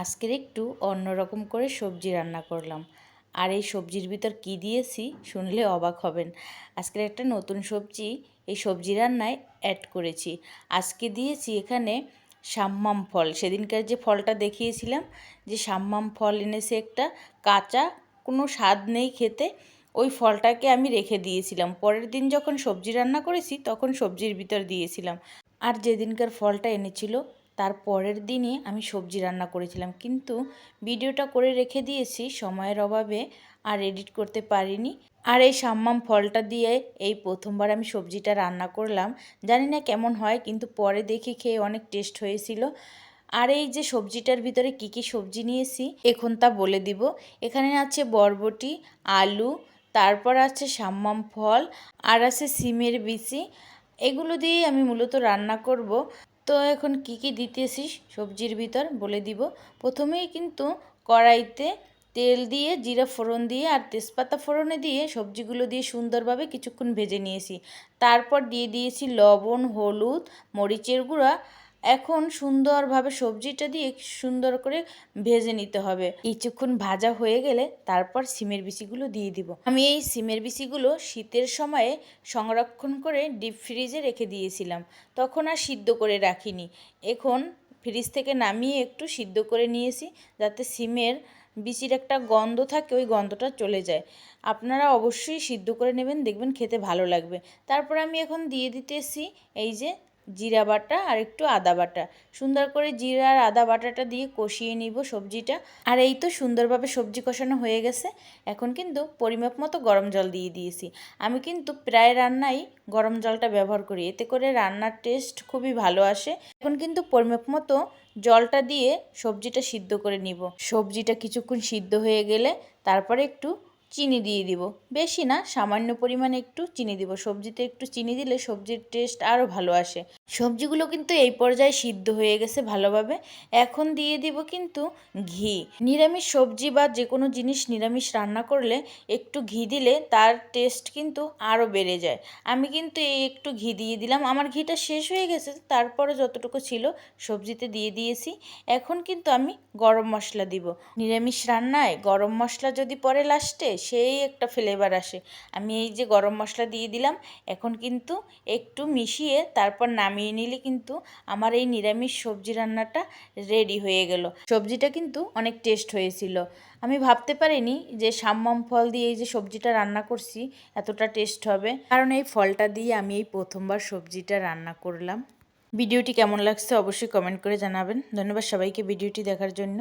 আজকের একটু অন্যরকম করে সবজি রান্না করলাম। আর এই সবজির ভিতর কি দিয়েছি শুনলে অবাক হবেন। আজকের একটা নতুন সবজি, এই সবজি রান্নায় অ্যাড করেছি। আজকে দিয়েছি এখানে সাম্মাম ফল। সেদিনকার যে ফলটা দেখিয়েছিলাম, যে সাম্মাম ফল এনেছে একটা কাঁচা, কোনো স্বাদ নেই খেতে, ওই ফলটাকে আমি রেখে দিয়েছিলাম। পরের দিন যখন সবজি রান্না করেছি, তখন সবজির ভিতর দিয়েছিলাম। আর যেদিনকার ফলটা এনেছিল তার পরের দিনই আমি সবজি রান্না করেছিলাম। কিন্তু ভিডিওটা করে রেখে দিয়েছি, সময়ের অভাবে আর এডিট করতে পারিনি। আর এই সাম্মাম ফলটা দিয়ে এই প্রথমবার আমি সবজিটা রান্না করলাম। জানি না কেমন হয়, কিন্তু পরে দেখি খেয়ে অনেক টেস্ট হয়েছিল। আর এই যে সবজিটার ভিতরে কি কি সবজি নিয়েছি, এখন তা বলে দিব। এখানে আছে বরবটি, আলু, তারপর আছে সাম্মাম ফল, আর আছে সিমের বিচি। এগুলো দিয়েই আমি মূলত রান্না করব। তো এখন কি কি দিতেছিস সবজির ভিতর বলে দিব। প্রথমেই কিন্তু কড়াইতে তেল দিয়ে, জিরা ফোড়ন দিয়ে আর তেজপাতা ফোড়নে দিয়ে সবজিগুলো দিয়ে সুন্দরভাবে কিছুক্ষণ ভেজে নিয়েছি। তারপর দিয়ে দিয়েছি লবণ, হলুদ, মরিচের গুঁড়া এখন সুন্দরভাবে সবজিটা দিয়ে সুন্দর করে ভেজে নিতে হবে। কিছুক্ষণ ভাজা হয়ে গেলে তারপর সিমের বিচিগুলো দিয়ে দিব। আমি এই সিমের বিচিগুলো শীতের সময়ে সংরক্ষণ করে ডিপ ফ্রিজে রেখে দিয়েছিলাম। তখন আর সিদ্ধ করে রাখিনি। এখন ফ্রিজ থেকে নামিয়ে একটু সিদ্ধ করে নিয়েছি যাতে সিমের বিচির একটা গন্ধ থাকে, ওই গন্ধটা চলে যায়। আপনারা অবশ্যই সিদ্ধ করে নেবেন, দেখবেন খেতে ভালো লাগবে। তারপর আমি এখন দিয়ে দিতেছি এই যে জিরা বাটা আর একটু আদা বাটা। সুন্দর করে জিরা আর আদা বাটাটা দিয়ে কষিয়ে নিব সবজিটা। আর এই তো সুন্দরভাবে সবজি কষানো হয়ে গেছে। এখন কিন্তু পরিমাপ মতো গরম জল দিয়ে দিয়েছি। আমি কিন্তু প্রায় রান্নাই গরম জলটা ব্যবহার করি। এতে করে রান্নার টেস্ট খুবই ভালো আসে। এখন কিন্তু পরিমাপ মতো জলটা দিয়ে সবজিটা সিদ্ধ করে নিব। সবজিটা কিছুক্ষণ সিদ্ধ হয়ে গেলে তারপরে একটু চিনি দিয়ে দিব। বেশি না, সামান্য পরিমাণে একটু চিনি দিব। সবজিতে একটু চিনি দিলে সবজির টেস্ট আরও ভালো আসে। সবজিগুলো কিন্তু এই পর্যায়ে সিদ্ধ হয়ে গেছে ভালোভাবে। এখন দিয়ে দিব কিন্তু ঘি। নিরামিষ সবজি বা যে কোনো জিনিস নিরামিষ রান্না করলে একটু ঘি দিলে তার টেস্ট কিন্তু আরও বেড়ে যায়। আমি কিন্তু এই একটু ঘি দিয়ে দিলাম। আমার ঘিটা শেষ হয়ে গেছে, তারপরে যতটুকু ছিল সবজিতে দিয়ে দিয়েছি। এখন কিন্তু আমি গরম মশলা দিব। নিরামিষ রান্নায় গরম মশলা যদি পরে লাস্টে, সেই একটা ফ্লেভার আসে। আমি এই যে গরম মশলা দিয়ে দিলাম, এখন কিন্তু একটু মিশিয়ে তারপর নামিয়ে নিলে কিন্তু আমার এই নিরামিষ সবজি রান্নাটা রেডি হয়ে গেল। সবজিটা কিন্তু অনেক টেস্ট হয়েছিল। আমি ভাবতে পারিনি যে সাম্মাম ফল দিয়ে এই যে সবজিটা রান্না করছি, এতটা টেস্ট হবে। কারণ এই ফলটা দিয়ে আমি এই প্রথমবার সবজিটা রান্না করলাম। ভিডিওটি কেমন লাগছে অবশ্যই কমেন্ট করে জানাবেন। ধন্যবাদ সবাইকে ভিডিওটি দেখার জন্য।